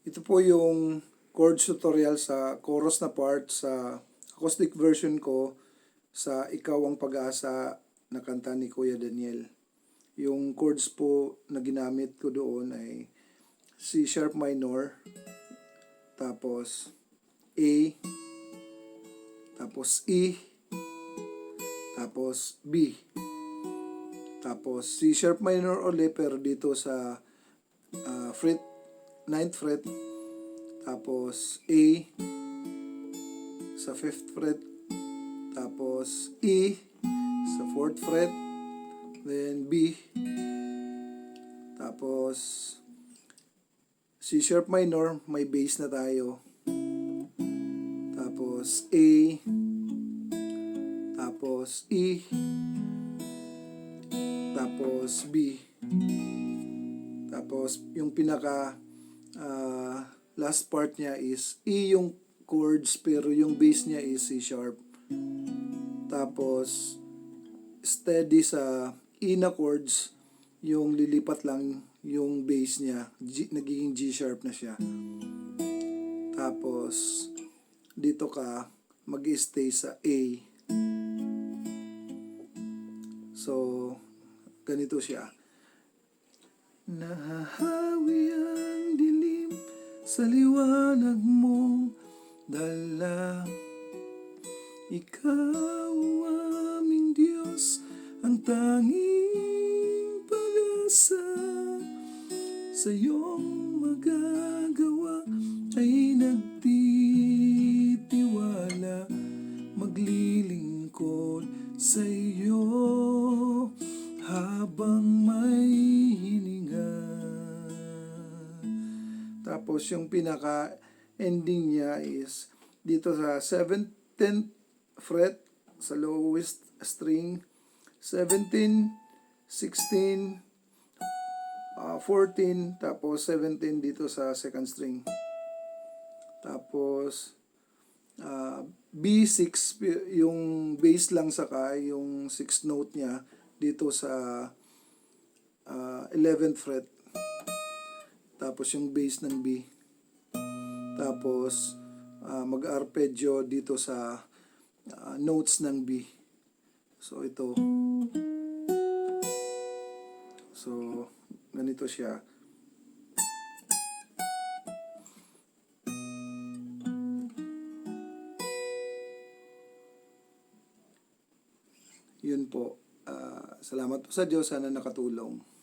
Ito po yung chords tutorial sa chorus na part sa acoustic version ko sa Ikaw ang Pag-asa na kanta ni Kuya Daniel. Yung chords po na ginamit ko doon ay C sharp minor, tapos A, tapos E, tapos B. Tapos C sharp minor ulit pero dito sa ah, fret 9th fret tapos A sa 5th fret tapos E sa 4th fret then B tapos C sharp minor may bass na tayo tapos A tapos E tapos B tapos yung pinaka ah, last part niya is E yung chords pero yung bass niya is C sharp. Tapos steady sa E na chords yung lilipat lang yung bass niya G, nagiging G sharp na siya. Tapos dito ka mag-stay sa A. So ganito siya. Nahahawi sa liwanag mo dala. Ikaw aming Diyos, ang tanging pag-asa. Sa iyong magagawa ay nagtitiwala. Maglilingkod sa Tapos yung pinaka ending niya is dito sa 7th 10th fret sa lowest string 17 16 ah, 14 tapos 17 dito sa second string. Tapos ah, B6 pi- yung bass lang saka yung 6th note niya dito sa ah, 11th fret tapos yung bass ng B. Tapos ah, mag-arpeggio dito sa ah, notes ng B. So ito. So ganito siya. Yun po. Ah, salamat po sa Diyos. Sana nakatulong